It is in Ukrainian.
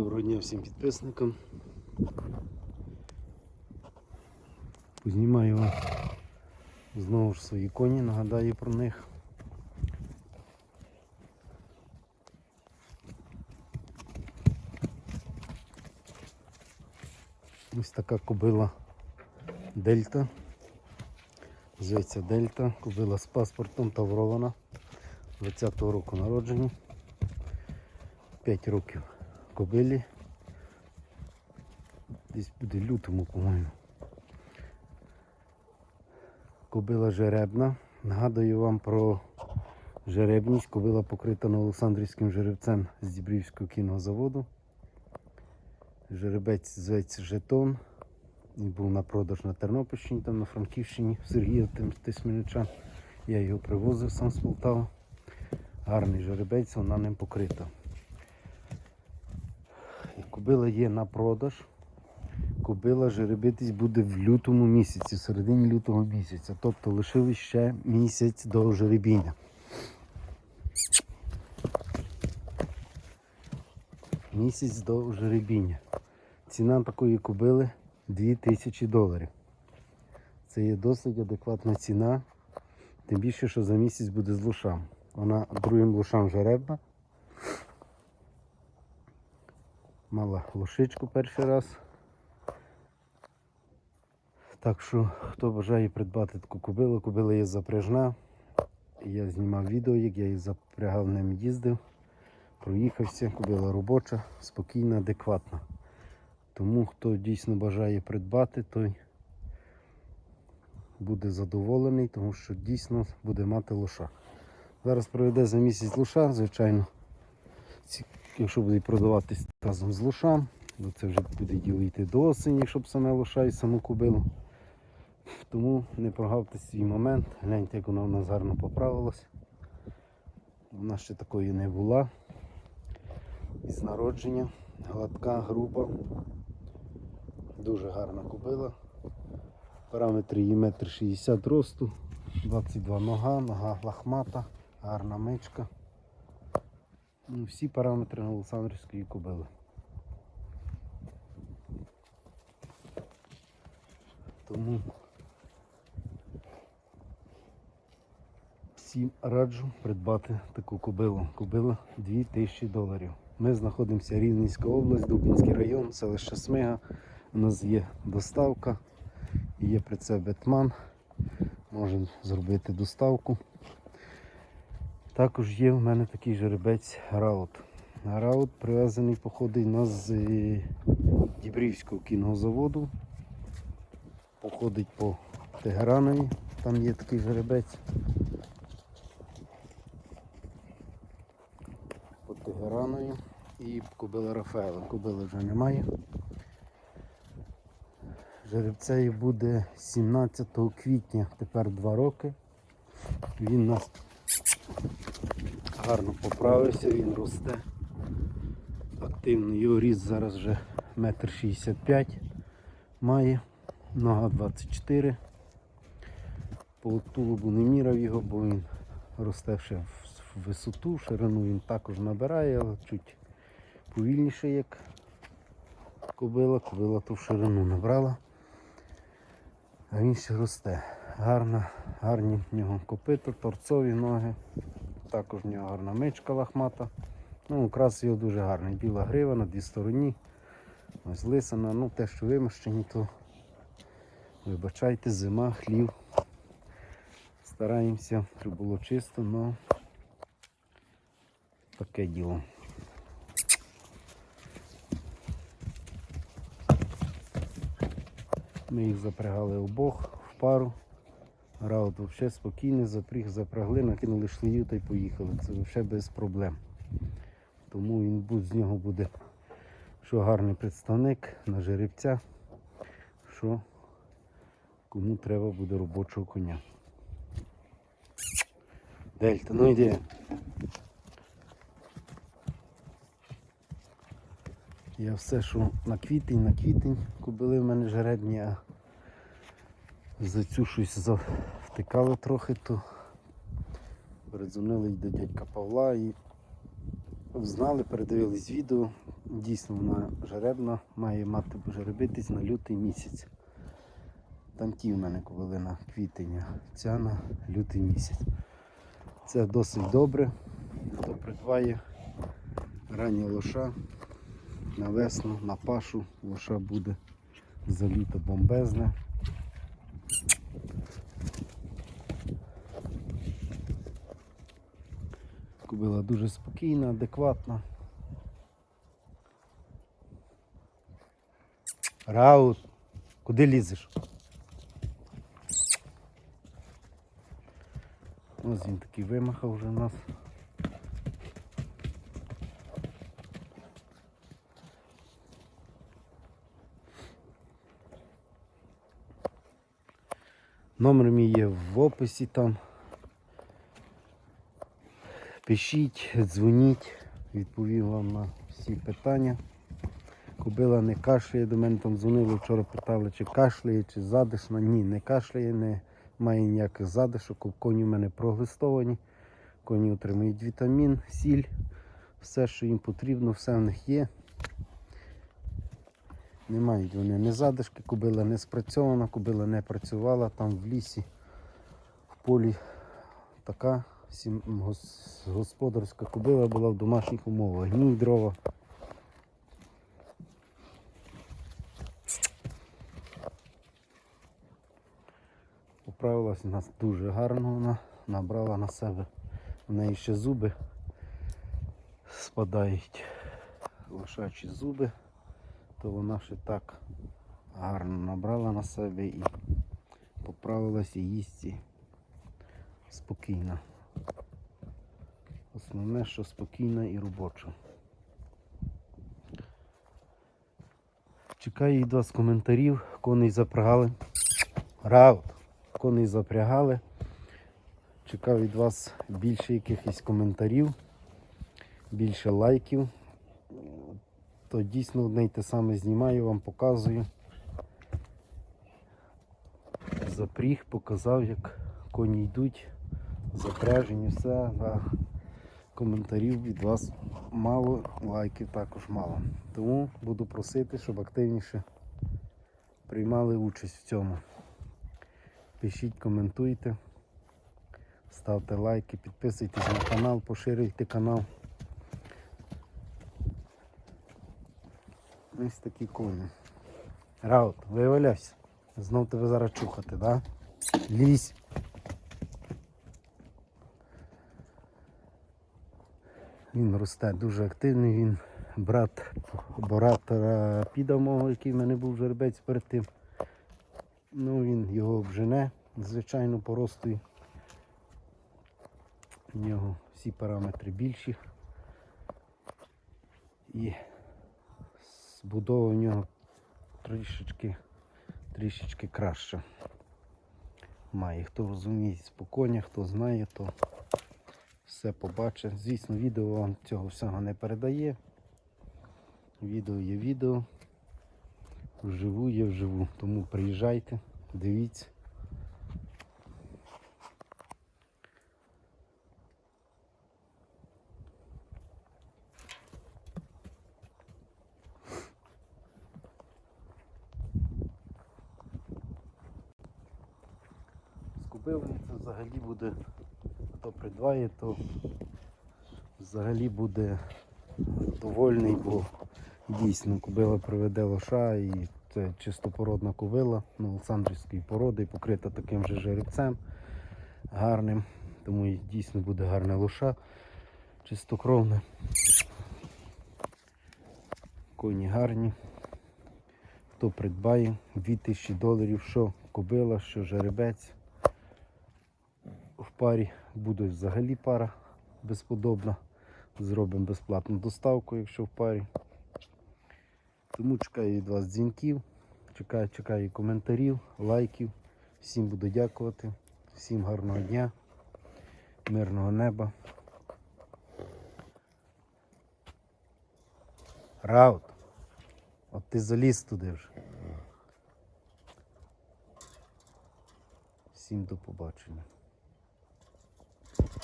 Доброго дня всім підписникам. Познімаю вам знову ж свої коні, нагадаю про них. Ось така кобила Дельта. Зветься Дельта, кобила з паспортом таврована 20-го року народження. 5 років кобилі. Десь буде лютому, по-моєму. Кобила жеребна. Нагадую вам про жеребність. Кобила покрита Олександрівським жеребцем з Дібрівського кінозаводу. Жеребець зветься Жетон. Він був на продаж на Тернопільщині, там на Франківщині, в Сергія Тисменича. Я його привозив сам з Полтави. Гарний жеребець, вона ним покрита. Кобила є на продаж. Кобила жеребитись буде в лютому місяці, в середині лютого місяця. Тобто лишили ще місяць до жеребіння. Місяць до жеребіння. Ціна такої кобили 2000 доларів. Це є досить адекватна ціна. Тим більше, що за місяць буде з лошам. Вона другим лошам жеребна. Мала лошичку перший раз. Так що, хто бажає придбати таку кобилу, кобила є запряжна. Я знімав відео, як я її запрягав ним їздив, проїхався, кобила робоча, спокійна, адекватна. Тому хто дійсно бажає придбати, той буде задоволений, тому що дійсно буде мати лоша. Зараз проведе за місяць лоша, звичайно. Якщо буде продаватись разом з лошам, то це вже буде діло йти до осені, щоб саме лоша і саму кобилу. Тому не прогавте свій момент. Гляньте, як вона в нас гарно поправилась. Вона ще такої не була. Із народження. Гладка, груба. Дуже гарна кобила. Параметри її 1,60 м росту, 22 нога, нога лахмата, гарна мичка. Ну, Всі параметри Олександрівської кобили. Тому всім раджу придбати таку кобилу. Кобила 2000 доларів. Ми знаходимося Рівненська область, Дубінський район, селище Смига. У нас є доставка, є прицеп Бетман. Можемо зробити доставку. Також є в мене такий жеребець Раут. Раут привезений походить нас з е, Дібрівського кінозаводу. Походить по Тегеранові, там є такий жеребець. По Тегеранові і кобила Рафаела. Кобили вже немає. Жеребцею буде 17 квітня, тепер 2 роки. Він нас гарно поправився, він росте. Активно, його ріст зараз вже 1,65 м має, нога 24 По тулубу не міряв його, бо він росте ще в висоту, ширину він також набирає, але чуть повільніше, як кобила. Кобила ту в ширину набрала. А він ще росте. Гарна, гарні в нього копита, торцові ноги. Також в нього гарна мичка лахмата. Ну, окрас його дуже гарний. Біла грива на дві стороні. Ось лисина. Ну, те, що вимощені, то вибачайте, зима, хлів. Стараємося, щоб було чисто, але таке діло. Ми їх запрягали обох в пару. Раут взагалі спокійний, запріг, запрягли, накинули шлею та й поїхали. Це взагалі без проблем. Тому він з нього буде що гарний представник на жеребця, що кому треба буде робочого коня. Дельта, ну йди. Я все, що на квітень, на квітень купили в мене жеребні, а за цю щось завтикали трохи, то передзвонили до дядька Павла і знали, передивились відео. Дійсно, вона жеребна, має мати жеребитись на лютий місяць. Там ті в мене купили на квітень, ця на лютий місяць. Це досить добре. Хто придбає ранні лоша на весну, на пашу, лоша буде за літо бомбезне. Кобила дуже спокійна, адекватна. Раут, куди лізеш? Ось він такий вимахав вже нас. Номер мій є в описі там. Пишіть, дзвоніть, відповім вам на всі питання. Кобила не кашляє, до мене там дзвонили вчора, питали, чи кашляє, чи задишна. Ні, не кашляє, не має ніяких задишок. Коні в мене проглистовані. Коні отримують вітамін, сіль, все, що їм потрібно, все в них є. Не мають вони не задишки, кобила не спрацьована, кобила не працювала там в лісі, в полі така господарська кобила була в домашніх умовах. Гній дрова. Поправилась у нас дуже гарно, вона набрала на себе. В неї ще зуби спадають лошачі зуби, то вона ще так гарно набрала на себе і поправилась і їсти спокійно. Основне, що спокійна і робоча. Чекаю від вас коментарів, коней запрягали. Раут, коней запрягали. Чекав від вас більше якихось коментарів, більше лайків. То дійсно одне й те саме знімаю, вам показую. Запріг, показав, як коні йдуть, запряжені, все. Да. Коментарів від вас мало, лайків також мало. Тому буду просити, щоб активніше приймали участь в цьому. Пишіть, коментуйте, ставте лайки, підписуйтесь на канал, поширюйте канал. Ось такі коні. Раут, виявляйся. Знов тебе зараз чухати, да? Лізь. Він росте дуже активний, він брат боратора піда мого, який в мене був жеребець перед тим. Ну він його обжене, звичайно, по росту. У нього всі параметри більші. І збудова в нього трішечки, трішечки краща. Має. Хто розуміється по конях, хто знає, то все побачить. Звісно, відео вам цього всього не передає. Відео є відео. Вживу є вживу. Тому приїжджайте, дивіться. Скупив це взагалі буде, хто придбає, то взагалі буде довольний, бо дійсно кобила приведе лоша і це чистопородна кобила ну, Олександрівської породи, покрита таким же жеребцем гарним. Тому і дійсно буде гарне лоша, чистокровне. Коні гарні. Хто придбає 2000 доларів, що кобила, що жеребець парі буде взагалі пара безподобна. Зробимо безплатну доставку, якщо в парі. Тому чекаю від вас дзвінків, чекаю, чекаю коментарів, лайків. Всім буду дякувати. Всім гарного дня, мирного неба. Раут. От ти заліз туди вже. Всім до побачення.